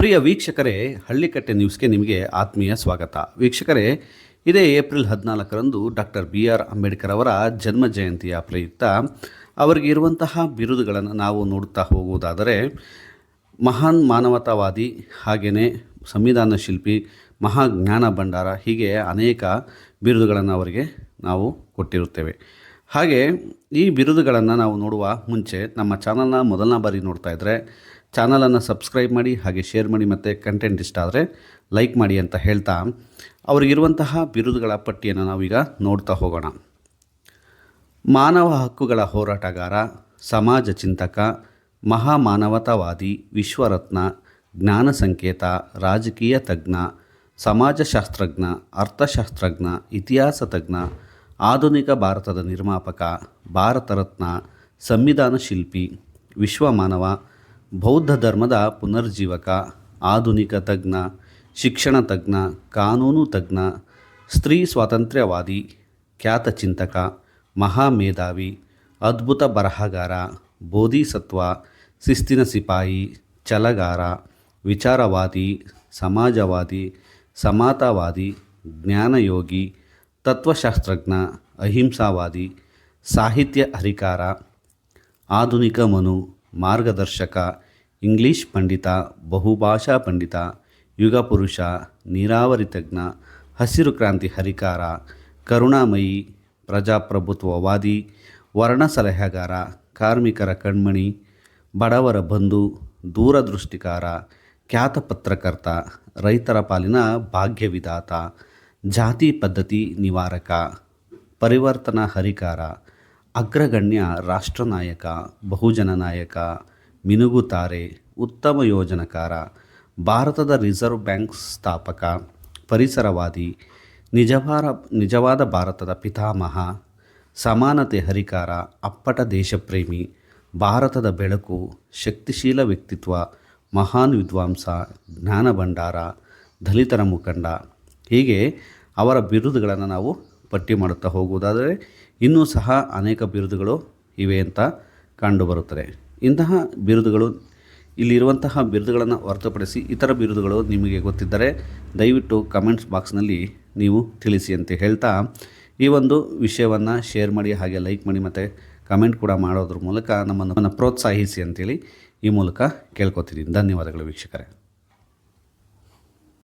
ಪ್ರಿಯ ವೀಕ್ಷಕರೇ, ಹಳ್ಳಿಕಟ್ಟೆ ನ್ಯೂಸ್ಗೆ ನಿಮಗೆ ಆತ್ಮೀಯ ಸ್ವಾಗತ. ವೀಕ್ಷಕರೇ, ಇದೇ ಏಪ್ರಿಲ್ ಹದಿನಾಲ್ಕರಂದು ಡಾಕ್ಟರ್ ಬಿ ಆರ್ ಅಂಬೇಡ್ಕರ್ ಅವರ ಜನ್ಮ ಜಯಂತಿಯ ಪ್ರಯುಕ್ತ ಅವರಿಗೆ ಇರುವಂತಹ ಬಿರುದುಗಳನ್ನು ನಾವು ನೋಡುತ್ತಾ ಹೋಗುವುದಾದರೆ, ಮಹಾನ್ ಮಾನವತಾವಾದಿ ಹಾಗೆಯೇ ಸಂವಿಧಾನ ಶಿಲ್ಪಿ, ಮಹಾಜ್ಞಾನ ಭಂಡಾರ ಹೀಗೆ ಅನೇಕ ಬಿರುದುಗಳನ್ನು ಅವರಿಗೆ ನಾವು ಕೊಟ್ಟಿರುತ್ತೇವೆ. ಹಾಗೆ ಈ ಬಿರುದುಗಳನ್ನು ನಾವು ನೋಡುವ ಮುಂಚೆ ನಮ್ಮ ಚಾನಲ್ನ ಮೊದಲನೇ ಬಾರಿ ನೋಡ್ತಾ ಇದ್ದರೆ ಚಾನಲನ್ನು ಸಬ್ಸ್ಕ್ರೈಬ್ ಮಾಡಿ ಹಾಗೆ ಶೇರ್ ಮಾಡಿ ಮತ್ತು ಕಂಟೆಂಟ್ ಇಷ್ಟ ಆದರೆ ಲೈಕ್ ಮಾಡಿ ಅಂತ ಹೇಳ್ತಾ ಅವರಿಗಿರುವಂತಹ ಬಿರುದುಗಳ ಪಟ್ಟಿಯನ್ನು ನಾವೀಗ ನೋಡ್ತಾ ಹೋಗೋಣ. ಮಾನವ ಹಕ್ಕುಗಳ ಹೋರಾಟಗಾರ, ಸಮಾಜ ಚಿಂತಕ, ಮಹಾಮಾನವತಾವಾದಿ, ವಿಶ್ವರತ್ನ, ಜ್ಞಾನ ಸಂಕೇತ, ರಾಜಕೀಯ ತಜ್ಞ, ಸಮಾಜಶಾಸ್ತ್ರಜ್ಞ, ಅರ್ಥಶಾಸ್ತ್ರಜ್ಞ, ಇತಿಹಾಸ ತಜ್ಞ ಆಧುನಿಕ ಭಾರತದ ನಿರ್ಮಾಪಕ ಭಾರತ ರತ್ನ ಸಂವಿಧಾನ ಶಿಲ್ಪಿ, ವಿಶ್ವಮಾನವ, ಬೌದ್ಧ ಧರ್ಮದ ಪುನರ್ಜೀವಕ, ಆಧುನಿಕ ತಜ್ಞ, ಶಿಕ್ಷಣ ತಜ್ಞ, ಕಾನೂನು ತಜ್ಞ, ಸ್ತ್ರೀ ಸ್ವಾತಂತ್ರ್ಯವಾದಿ, ಖ್ಯಾತ ಚಿಂತಕ, ಮಹಾಮೇಧಾವಿ, ಅದ್ಭುತ ಬರಹಗಾರ, ಬೋಧಿಸತ್ವ, ಶಿಸ್ತಿನ ಸಿಪಾಯಿ, ಛಲಗಾರ, ವಿಚಾರವಾದಿ, ಸಮಾಜವಾದಿ, ಸಮಾತವಾದಿ, ಜ್ಞಾನಯೋಗಿ ತತ್ವಶಾಸ್ತ್ರಜ್ಞ, ಅಹಿಂಸಾವಾದಿ, ಸಾಹಿತ್ಯ ಹರಿಕಾರ ಆಧುನಿಕ ಮನು, ಮಾರ್ಗದರ್ಶಕ, ಇಂಗ್ಲಿಷ್ ಪಂಡಿತ, ಬಹುಭಾಷಾ ಪಂಡಿತ ಯುಗಪುರುಷ ನೀರಾವರಿ ತಜ್ಞ, ಹಸಿರು ಕ್ರಾಂತಿ ಹರಿಕಾರ, ಕರುಣಾಮಯಿ, ಪ್ರಜಾಪ್ರಭುತ್ವವಾದಿ, ವರ್ಣ ಸಲಹೆಗಾರ, ಕಾರ್ಮಿಕರ ಕಣ್ಮಣಿ, ಬಡವರ ಬಂಧು, ದೂರದೃಷ್ಟಿಕಾರ, ಖ್ಯಾತ ಪತ್ರಕರ್ತ, ರೈತರ ಪಾಲಿನ ಭಾಗ್ಯವಿದಾತ ಜಾತಿ ಪದ್ಧತಿ ನಿವಾರಕ, ಪರಿವರ್ತನ ಹರಿಕಾರ, ಅಗ್ರಗಣ್ಯ ರಾಷ್ಟ್ರನಾಯಕ, ಬಹುಜನ ನಾಯಕ ಮಿನುಗುತಾರೆ ಉತ್ತಮ ಯೋಜನಕಾರ, ಭಾರತದ ರಿಸರ್ವ್ ಬ್ಯಾಂಕ್ ಸ್ಥಾಪಕ, ಪರಿಸರವಾದಿ, ನಿಜವಾರ, ನಿಜವಾದ ಭಾರತದ ಪಿತಾಮಹ, ಸಮಾನತೆ ಹರಿಕಾರ, ಅಪ್ಪಟ ದೇಶಪ್ರೇಮಿ, ಭಾರತದ ಬೆಳಕು, ಶಕ್ತಿಶೀಲ ವ್ಯಕ್ತಿತ್ವ, ಮಹಾನ್ ವಿದ್ವಾಂಸ, ಜ್ಞಾನ ಭಂಡಾರ, ದಲಿತರ ಮುಖಂಡ ಹೀಗೆ ಅವರ ಬಿರುದುಗಳನ್ನು ನಾವು ಪಟ್ಟಿ ಮಾಡುತ್ತಾ ಹೋಗುವುದಾದರೆ ಇನ್ನೂ ಸಹ ಅನೇಕ ಬಿರುದುಗಳು ಇವೆ ಅಂತ ಕಂಡುಬರುತ್ತದೆ. ಇಂತಹ ಬಿರುದುಗಳು, ಇಲ್ಲಿರುವಂತಹ ಬಿರುದುಗಳನ್ನು ಹೊರತುಪಡಿಸಿ ಇತರ ಬಿರುದುಗಳು ನಿಮಗೆ ಗೊತ್ತಿದ್ದರೆ ದಯವಿಟ್ಟು ಕಮೆಂಟ್ಸ್ ಬಾಕ್ಸ್ನಲ್ಲಿ ನೀವು ತಿಳಿಸಿ ಅಂತ ಹೇಳ್ತಾ ಈ ಒಂದು ವಿಷಯವನ್ನು ಶೇರ್ ಮಾಡಿ ಹಾಗೆ ಲೈಕ್ ಮಾಡಿ ಮತ್ತು ಕಮೆಂಟ್ ಕೂಡ ಮಾಡೋದ್ರ ಮೂಲಕ ನಮ್ಮನ್ನು ಪ್ರೋತ್ಸಾಹಿಸಿ ಅಂತೇಳಿ ಈ ಮೂಲಕ ಕೇಳ್ಕೊತಿದ್ದೀನಿ. ಧನ್ಯವಾದಗಳು ವೀಕ್ಷಕರೇ.